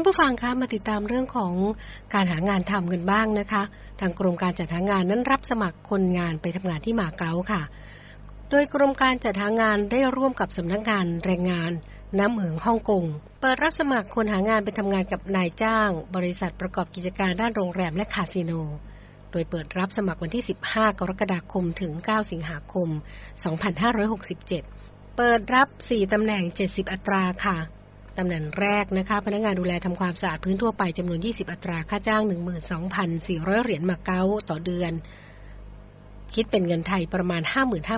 านผู้ฟังคะมาติดตามเรื่องของการหางานทำกันบ้างนะคะ ทางกรมการจัดหางานนั้นรับสมัครคนงานไปทำงานที่มาเก๊าค่ะ โดยกรมการจัดหางานได้ร่วมกับสำนักงานแรงงานน้ำเหมืองฮ่องกงเปิดรับสมัครคนหางานไปทำงานกับนายจ้าง บริษัทประกอบกิจการด้านโรงแรมและคาสิโน โดยเปิดรับสมัครวันที่ 15 กรกฎาคมถึง 9 สิงหาคม 2567 เปิดรับ 4 ตำแหน่ง 70 อัตราค่ะ ตำแหน่งแรกนะคะ พนักงานดูแลทำความสะอาดพื้นทั่วไปจำนวน 20 อัตราค่าจ้าง 12,400 เหรียญมาเก๊าต่อเดือน คิดเป็นเงินไทยประมาณ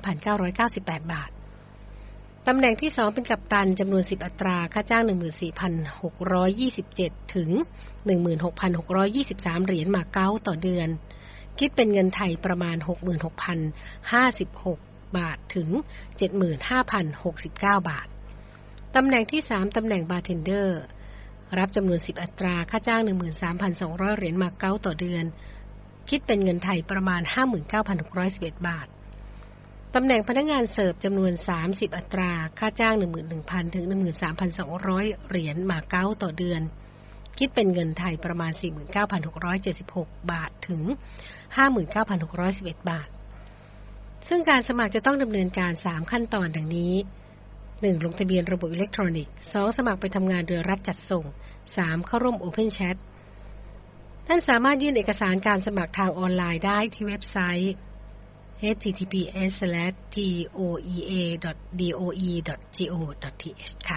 55,998 บาทตำแหน่งที่2เป็นกัปตันจำนวน 10 อัตรา ค่าจ้าง 14,627 ถึง 16,623 เหรียญมาเก๊าต่อเดือน คิดเป็นเงินไทยประมาณ 66,056 บาทถึง 75,069 บาท ตำแหน่งที่ 3 ตำแหน่งบาร์เทนเดอร์ รับจำนวน 10 อัตรา ค่าจ้าง 13,200 เหรียญมาเก๊าต่อเดือน คิดเป็นเงินไทยประมาณ 59,611 บาท ตำแหน่งพนักงานเสิร์ฟจำนวน 30 อัตรา ค่าจ้าง 11,000 ถึง 13,200 เหรียญมาเก๊าต่อเดือน คิดเป็นเงินไทยประมาณ 49,676 บาท ถึง 59,611 บาท ซึ่งการสมัครจะต้องดำเนินการ 3 ขั้นตอนดังนี้ 1. ลงทะเบียนระบบอิเล็กทรอนิกส์ 2. สมัครไปทำงานโดยรัฐจัดส่ง 3. เข้าร่วม Open Chat ท่านสามารถยื่นเอกสารการสมัครทางออนไลน์ได้ที่เว็บไซต์ https://goea.doe.go.th ค่ะ